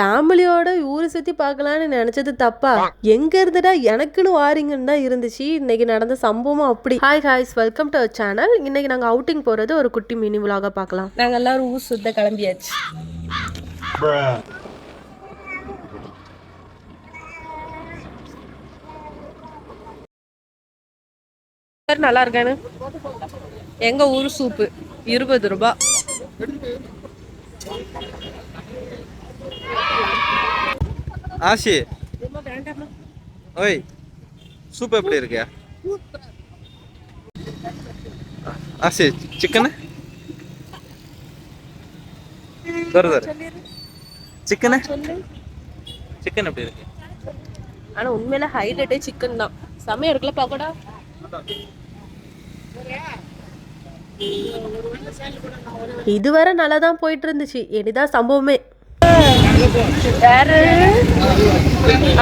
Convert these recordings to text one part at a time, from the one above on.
ஃபேமிலியோட ஊரை சுற்றி பார்க்கலான்னு நினச்சது தப்பா? எங்க இருந்துடா எனக்குன்னு வாரீங்கன்னு தான் இருந்துச்சு. இன்னைக்கு நடந்த சம்பவம் அப்படி. Hi hi's welcome to our channel இன்னைக்கு நாங்கள் அவுட்டிங் போகிறது ஒரு குட்டி மினி விலாக பார்க்கலாம். நாங்க எல்லாரும் ஊர் சுத்த கிளம்பியாச்சு. நல்லா இருக்கானு? எங்க ஊர் சூப்பு? இருபது ரூபாய் ஆஷி. ஓய் சூப் எப்படி இருக்கு ஆஷி சிக்கனு தரு தரு. சிக்கனு சிக்கன் எப்படி இருக்கு? ஆனா உண்மையில ஹைலைட்டே சிக்கன் தான். செமையா இருக்குல்ல பாக்கடா இதுவரை நல்லா தான் போயிட்டு இருந்துச்சு. இனிதான் சம்பவமே. யாரு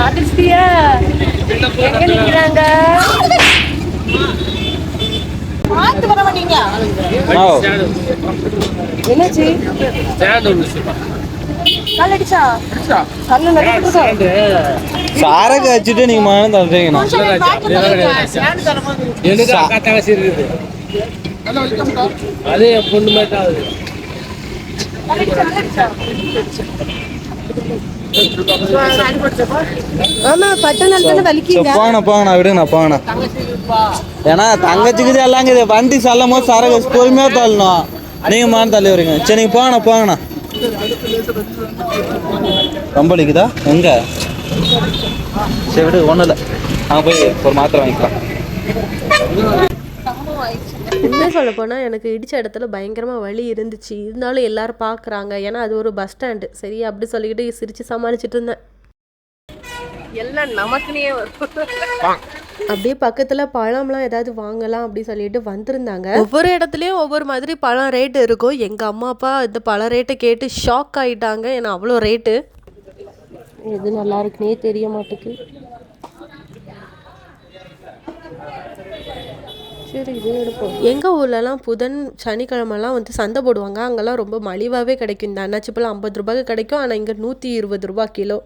ஆதிஸ்தியா எங்க நிக்கிறாங்க? என்னாச்சு? சாரக்கு வச்சுட்டு நீங்க மனம் தந்துட்டீங்கண்ணா எனக்கு அக்கா தங்கச்சி இருக்குது அது என் பொண்ணு மாதிரி தான் ஆகுது ஆமா போங்கண்ணா போங்கண்ணா விடுங்கண்ணா போங்கண்ணா. ஏன்னா தங்கச்சிக்குது எல்லாம் வண்டி சொல்லும் போது சரக்கு பொறுமையாக தள்ளணும். நீங்க மனம் தள்ளி வரீங்க. சரி நீங்க போங்கண்ணா போங்கண்ணா. ரொம்ப வலிக்குதா? எங்க? சரி விடு ஒன்றும் இல்லை. நான் போய் ஒரு மாத்திரை வாங்கிக்கலாம் உண்மை சொல்ல போனால் எனக்கு இடிச்ச இடத்துல பயங்கரமாக வலி இருந்துச்சு. இருந்தாலும் எல்லாரும் பார்க்குறாங்க ஏன்னா அது ஒரு பஸ் ஸ்டாண்டு சரி அப்படி சொல்லிக்கிட்டு சிரித்து சமாளிச்சிட்டு இருந்தேன். எல்லாம் நமக்குனே வரும். அப்படியே பக்கத்தில் பழம்லாம் ஏதாவது வாங்கலாம் அப்படி சொல்லிட்டு வந்திருந்தாங்க. ஒவ்வொரு இடத்துலையும் ஒவ்வொரு மாதிரி பழம் ரேட்டு இருக்கும். எங்கள் அம்மா அப்பா இந்த பழ ரேட்டை கேட்டு ஷாக் ஆயிட்டாங்க. ஏன்னா அவ்வளோ ரேட்டு எது நல்லா இருக்குன்னே தெரிய மாட்டுக்கு சரி இது எடுப்போம். எங்கள் ஊர்லலாம் புதன் சனிக்கிழமெல்லாம் வந்து சந்தை போடுவாங்க. அங்கெல்லாம் ரொம்ப மலிவாகவே கிடைக்கும். இந்த அன்னாச்சி பழம் ஐம்பது ரூபாய்க்கு கிடைக்கும். ஆனால் இங்கே நூற்றி இருபது ரூபா கிலோ.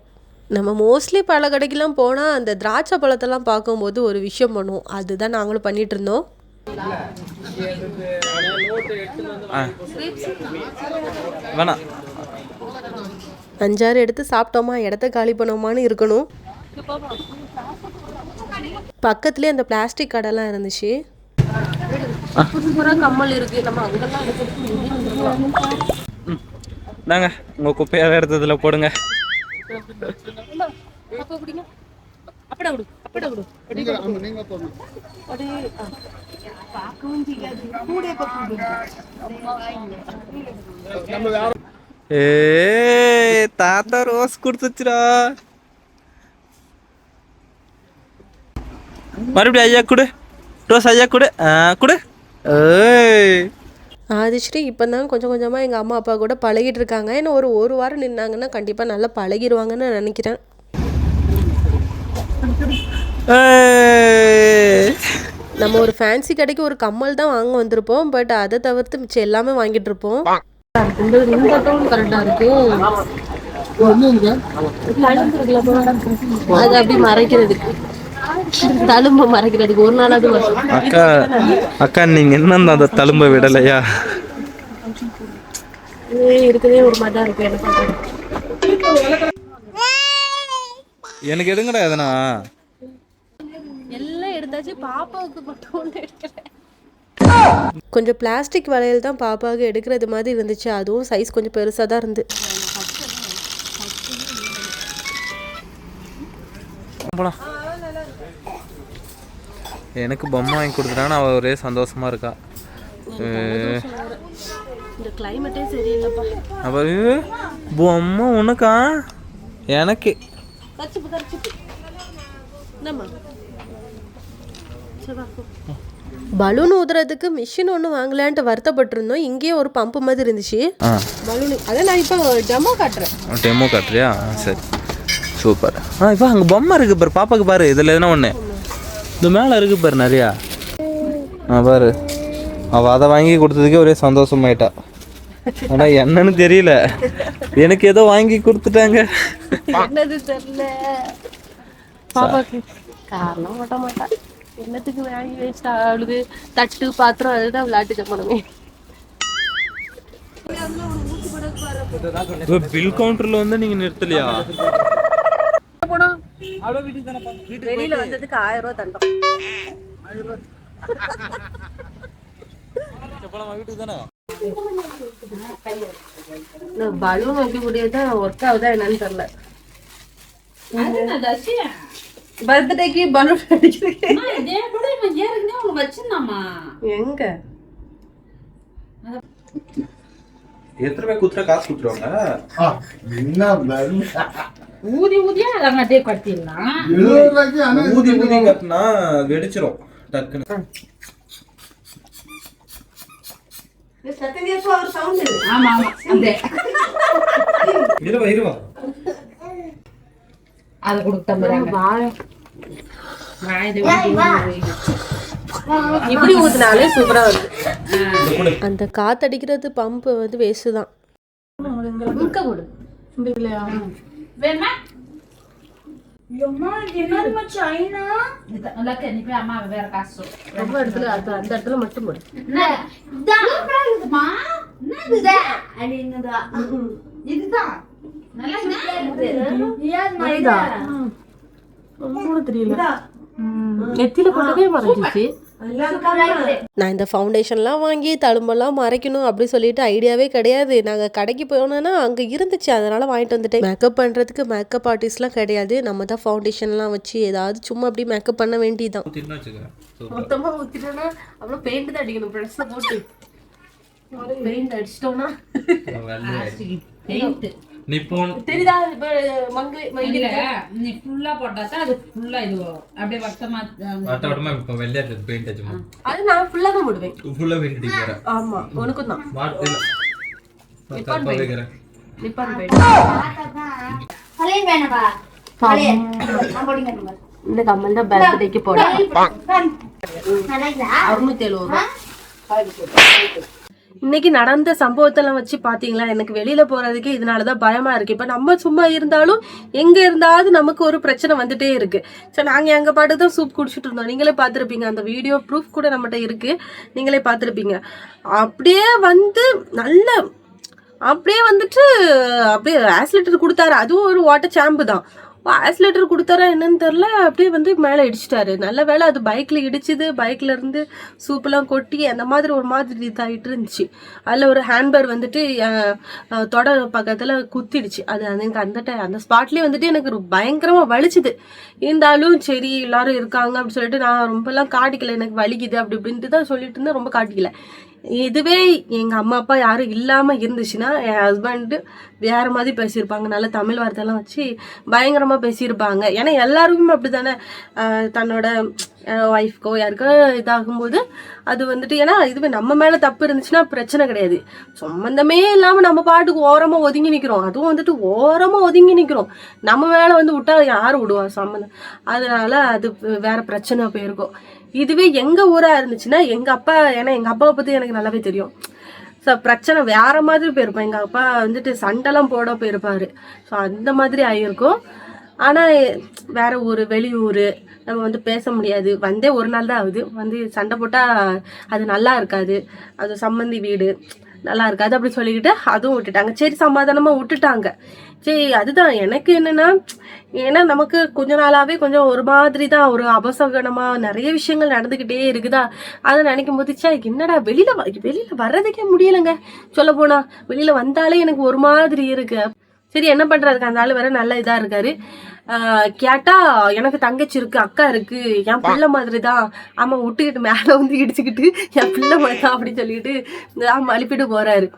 நம்ம மோஸ்ட்லி பல கடைக்கெல்லாம் போனால் அந்த திராட்சை பழத்தெல்லாம் பார்க்கும்போது ஒரு விஷயம் பண்ணுவோம். அதுதான் நாங்களும் பண்ணிட்டு இருந்தோம். வேணாம். அஞ்சாறு எடுத்து சாப்பிட்டோமா? இடத்த காலி பண்ணோமான்னு இருக்கணும். பக்கத்துலேயே அந்த பிளாஸ்டிக் கடைலாம் இருந்துச்சு. கம்மல் இருக்கு. நம்ம அங்கெல்லாம் நாங்க உங்கள் குப்பையாக எடுத்ததுல போடுங்க. அப்படா விடு அப்படா விடு ஏ தாத்தா ரோஸ் கொடுத்துச்சுடா. மறுபடியும் ஐயா கொடு. ரோஸ் ஐயா கொடு. கொடு. ஆதிஸ்ரீ இப்போ தான் கொஞ்சம் கொஞ்சமாக எங்கள் அம்மா அப்பா கூட பழகிட்டு இருக்காங்க. இன்னும் ஒரு ஒரு வாரம் நின்னாங்கன்னா கண்டிப்பாக நல்லா பழகிடுவாங்கன்னு நான் நினைக்கிறேன். நம்ம ஒரு ஃபேன்சி கடைக்கு ஒரு கம்மல் தான் வாங்க வந்திருப்போம். பட் அதை தவிர்த்து மிச்சம் எல்லாமே வாங்கிட்டு இருப்போம். இந்த இந்த டோன் கரெக்டாக இருக்கு அது அப்படி மறைக்கிறதுக்கு. தழும்பு மறைக்கிறதுக்கு ஒரு நாளாவது அக்கா அக்கா நீங்க என்ன அந்த தழும்ப விடலையா? இருக்கதே ஒரு மாதிரி தான் இருக்கு. என்ன பண்றது? எனக்கு எடுங்கடா எதனா. எல்லாம் எடுத்தாச்சு. பாப்பாவுக்கு மட்டும் ஒன்று எடுக்கல. கொஞ்சம் பிளாஸ்டிக் வளையல் தான் பாப்பாவுக்கு எடுக்கிறது மாதிரி இருந்துச்சு. அதுவும் சைஸ் கொஞ்சம் பெருசாக தான் இருந்து. போலாம். எனக்கு பொம்மை வாங்கி கொடுத்துட்டான்னு அவ ஒரே சந்தோஷமா இருக்கா? இந்த கிளைமேட்டே சரியில்லைப்பா. அவ பொம்மை உனக்கா? எனக்கு. பலூன் ஊதுறதுக்கு மிஷின் ஒன்று வாங்கலான்ட்டு வருத்தப்பட்டிருந்தோம். இங்கேயே ஒரு பம்பு மாதிரி இருந்துச்சு. பலூன். அதை நான் இப்போ டெமோ காட்டுறேன். டெமோ காட்டுறியா? ஆ, சரி. சூப்பர். ஆ இப்போ அங்கே பொம்மை இருக்கு பாரு பாப்பாக்கு பாரு இதில் எதுனா ஒன்று இந்த மேலே இருக்கு பாரு நிறையா. ஆ பாரு. அவள் அதை வாங்கி கொடுத்ததுக்கே ஒரே சந்தோஷமாயிட்டா. ஆனா என்னன்னு தெரியல. எனக்கு ஏதோ வாங்கி கொடுத்துட்டாங்க. என்னது தெரியல. பாப்பாக்கு காரணம் ஓட்ட மாட்டா. என்னத்துக்கு வாங்கி வேஸ்ட் ஆகுது? தட்டு பாத்திரம் அதுதான் விளையாட்டு ஜப்பனமே பில் கவுண்டர்ல வந்து நீங்க நிறுத்தலையா? வெளியில வந்ததுக்கு ஆயிரம் ரூபாய் தண்டம். வீட்டுக்கு தானே? பலூன் வைக்க முடியாது? ஒர்க் ஆகுதா என்னன்னு தெரியல. பர்த்டேக்கு பலூன் எங்க? எத்தனை பேர் குத்துற காசு குத்துருவாங்க? ஊதி ஊதியா அதெல்லாம் அப்படியே கட்டிடலாம் ஊதி ஊதி கட்டினா வெடிச்சிரும் டக்குன்னு. அவர் சவுண்டு ஆமா ஆமா அந்த. இருவா இருவா. அதை கொடுத்த மாதிரி இப்படி ஊத்துனாலே சூப்பரா வருது. அந்த காத்தடிக்கிறது பம்ப் வந்து வேஸ்ட் தான். வேணுமா? வேற காசு இடத்துல அது அந்த இடத்துல மட்டும் போடு. இதுதான். நல்லா கூட தெரியல. நெத்தியில போட்டதே மறைஞ்சிச்சு நான் இந்த ஃபவுண்டேஷன்லாம் வாங்கி தழும்பெல்லாம் மறைக்கணும் அப்படி சொல்லிட்டு ஐடியாவே கிடையாது. நாங்கள் கடைக்கு போனோன்னா அங்கே இருந்துச்சு அதனால் வாங்கிட்டு வந்துட்டேன். மேக்கப் பண்ணுறதுக்கு மேக்கப் ஆர்டிஸ்ட்லாம் கிடையாது. நம்ம தான் ஃபவுண்டேஷன்லாம் வச்சு ஏதாவது சும்மா அப்படி மேக்கப் பண்ண வேண்டியதுதான். மொத்தமாக ஊற்றிட்டோன்னா அப்புறம் பெயிண்ட் தான் அடிக்கணும். ப்ரெஷ்ஷை போட்டு. பெயிண்ட் அடிச்சிட்டோன்னா பெயிண்ட் நிப்போன். தெரியுதா இல்ல நீ ஃபுல்லா போட்டா தான் அது ஃபுல்லா இது வரும். அப்படியே வட்டமா வட்ட வட்டமா இப்போ வெள்ளையா இருக்கு பெயிண்ட் அடிச்சுமா அது நான் ஃபுல்லாக தான் போடுவேன். ஃபுல்லா பெயிண்ட் தான். நிப்பான் நிப்பான் பெயிண்ட் இந்த கம்மல் தான் பர்த்டேக்கு போடுறேன் அறுநூத்தி எழுபது ரூபா. இன்னைக்கு நடந்த சம்பவத்தெல்லாம் வச்சு பாத்தீங்களா? எனக்கு வெளியில இதனால இதனாலதான் பயமா இருக்கு. இப்ப நம்ம சும்மா இருந்தாலும் எங்க இருந்தாவது நமக்கு ஒரு பிரச்சனை வந்துட்டே இருக்கு. சரி நாங்க எங்க பாட்டு தான் சூப் குடிச்சிட்டு இருந்தோம். நீங்களே பார்த்துருப்பீங்க. அந்த வீடியோ ப்ரூஃப் கூட நம்மகிட்ட இருக்கு. நீங்களே பார்த்துருப்பீங்க. அப்படியே வந்து நல்ல அப்படியே வந்துட்டு அப்படியே ஆசிலேட்டர் கொடுத்தாரு. அதுவும் ஒரு வாட்டர் சாம்பு தான். ஆக்சிலேட்டர் கொடுத்தாரா என்னன்னு தெரில அப்படியே வந்து மேலே இடிச்சிட்டாரு. நல்ல வேளை அது பைக்கில் இடிச்சுது பைக்கில் இருந்து சூப்பெல்லாம் கொட்டி அந்த மாதிரி ஒரு மாதிரி இதாகிட்டு இருந்துச்சு. அதில் ஒரு ஹேண்ட்பேர் வந்துட்டு தொட பக்கத்தில் குத்திடுச்சு. அது எனக்கு அந்த டை அந்த ஸ்பாட்லேயே வந்துட்டு எனக்கு பயங்கரமாக வலிச்சுது. இருந்தாலும் சரி எல்லாரும் இருக்காங்க அப்படின்னு சொல்லிட்டு நான் ரொம்பலாம் காட்டிக்கல. எனக்கு வலிக்குது அப்படி இப்படின்ட்டு தான் சொல்லிட்டு இருந்தேன். ரொம்ப காட்டிக்கல. இதுவே எங்கள் அம்மா அப்பா யாரும் இல்லாமல் இருந்துச்சுன்னா என் ஹஸ்பண்டு வேறு மாதிரி பேசியிருப்பாங்க. நல்ல தமிழ் வார்த்தைலாம் வச்சு பயங்கரமாக பேசியிருப்பாங்க. ஏன்னா எல்லாருக்குமே அப்படி தானே தன்னோட ஒய்ஃப்க்கோ யாருக்கோ இதாகும்போது அது வந்துட்டு ஏன்னா இதுவே நம்ம மேலே தப்பு இருந்துச்சுன்னா பிரச்சனை கிடையாது. சம்மந்தமே இல்லாமல் நம்ம பாட்டுக்கு ஓரமாக ஒதுங்கி நிற்கிறோம் அதுவும் வந்துட்டு ஓரமாக ஒதுங்கி நிற்கிறோம் நம்ம மேலே வந்து விட்டால் யார் விடுவா சம்மந்தம் அதனால அது வேற பிரச்சனை போயிருக்கோம். இதுவே எங்கள் ஊராக இருந்துச்சுன்னா எங்கள் அப்பா ஏன்னா எங்கள் அப்பாவை பற்றி எனக்கு நல்லாவே தெரியும். ஸோ பிரச்சனை வேற மாதிரி போயிருப்போம் எங்கள் அப்பா வந்துட்டு சண்டைலாம் போட போயிருப்பாரு. ஸோ அந்த மாதிரி ஆகியிருக்கும் ஆனால் வேற ஊர் வெளியூர் நம்ம வந்து பேச முடியாது. வந்தே ஒரு நாள் தான் ஆகுது. வந்து சண்டை போட்டால் அது நல்லா இருக்காது. அது சம்மந்தி வீடு. நல்லா இருக்காது அப்படி சொல்லிக்கிட்டு அதுவும் விட்டுட்டாங்க. சரி சமாதானமாக விட்டுட்டாங்க. சரி அதுதான். எனக்கு என்னன்னா ஏன்னா நமக்கு கொஞ்ச நாளாவே கொஞ்சம் ஒரு மாதிரி தான் ஒரு அபசகனமா நிறைய விஷயங்கள் நடந்துக்கிட்டே இருக்குதா? அதை நினைக்கும் போது என்னடா வெளியில வெளியில் வெளியில வர்றதுக்கே முடியலைங்க. சொல்ல போனா வெளியில வந்தாலே எனக்கு ஒரு மாதிரி இருக்கு. சரி என்ன பண்றதுக்கு அந்த ஆள் வேற நல்ல இதா இருக்காரு. கேட்டா எனக்கு தங்கச்சி இருக்கு அக்கா இருக்கு என் பிள்ளை மாதிரி தான் ஆமா விட்டுக்கிட்டு மேல வந்து இடிச்சுக்கிட்டு என் பிள்ளை மாதிரி தான் அப்படின்னு சொல்லிட்டு ஆமா அனுப்பிட்டு போறாரு.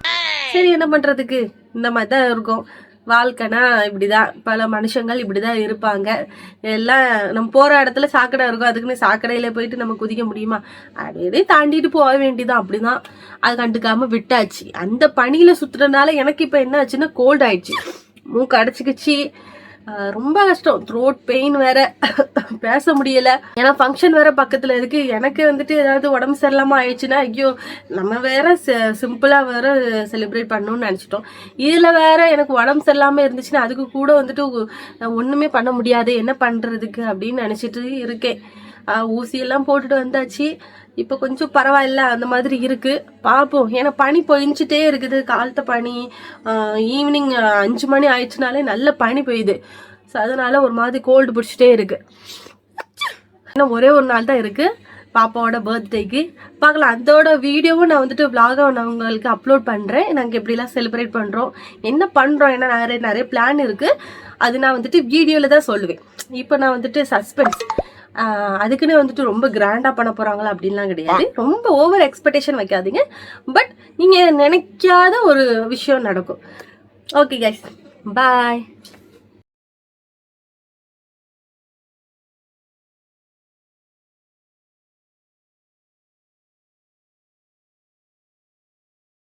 சரி என்ன பண்றதுக்கு? இந்த மாதிரி தான் இருக்கும். வாழ்க்கைனா இப்படிதான். பல மனுஷங்கள் இப்படிதான் இருப்பாங்க. எல்லாம் நம்ம போற இடத்துல சாக்கடை இருக்கும். அதுக்குன்னு சாக்கடையில போயிட்டு நம்ம குதிக்க முடியுமா? அப்படியே தாண்டிட்டு போக வேண்டியதான் அப்படிதான். அது கண்டுக்காம விட்டாச்சு. அந்த பனியில சுத்துறதுனால எனக்கு இப்ப என்ன ஆச்சுன்னா கோல்ட் ஆயிடுச்சு. மூக்கு அடைச்சிக்கிச்சு. ரொம்ப கஷ்டம். த்ரோட் பெயின் வேற. பேச முடியல. ஏன்னா ஃபங்க்ஷன் வேற பக்கத்துல இருக்கு. எனக்கு வந்துட்டு ஏதாவது உடம்பு சரியில்லாம ஆயிடுச்சுன்னா ஐயோ நம்ம வேற சிம்பிளா வேற செலிப்ரேட் பண்ணணும்னு நினைச்சிட்டோம். இதுல வேற எனக்கு உடம்பு சரியில்லாம இருந்துச்சுன்னா அதுக்கு கூட வந்துட்டு ஒண்ணுமே பண்ண முடியாது. என்ன பண்றதுக்கு? அப்படின்னு நினைச்சிட்டு இருக்கேன். ஊசியெல்லாம் போட்டுட்டு வந்தாச்சு. இப்போ கொஞ்சம் பரவாயில்ல அந்த மாதிரி இருக்கு. பார்ப்போம் ஏன்னா பனி பொழிஞ்சிட்டே இருக்குது. காலத்த பனி ஈவினிங் அஞ்சு மணி ஆயிடுச்சுனாலே நல்ல பனி பெய்யுது. ஸோ அதனால ஒரு மாதிரி கோல்டு பிடிச்சிட்டே இருக்கு. ஏன்னா ஒரே ஒரு நாள் தான் இருக்கு. பாப்பாவோட பர்த்டேக்கு பார்க்கலாம். அதோட வீடியோவும் நான் வந்துட்டு vlog-ஆ நான் உங்களுக்கு அப்லோட் பண்ணுறேன் நாங்கள் எப்படிலாம் செலிப்ரேட் பண்ணுறோம் என்ன பண்ணுறோம் ஏன்னா நிறைய நிறைய பிளான் இருக்குது அது நான் வந்துட்டு வீடியோவில் தான் சொல்லுவேன். இப்போ நான் வந்துட்டு சஸ்பென்ஸ் அதுக்குன்னு வந்துட்டு ரொம்ப கிராண்டாக பண்ண போகிறாங்களா அப்படின்லாம் கிடையாது. ரொம்ப ஓவர் எக்ஸ்பெக்டேஷன் வைக்காதீங்க. பட் நீங்கள் நினைக்காத ஒரு விஷயம் நடக்கும். Okay guys bye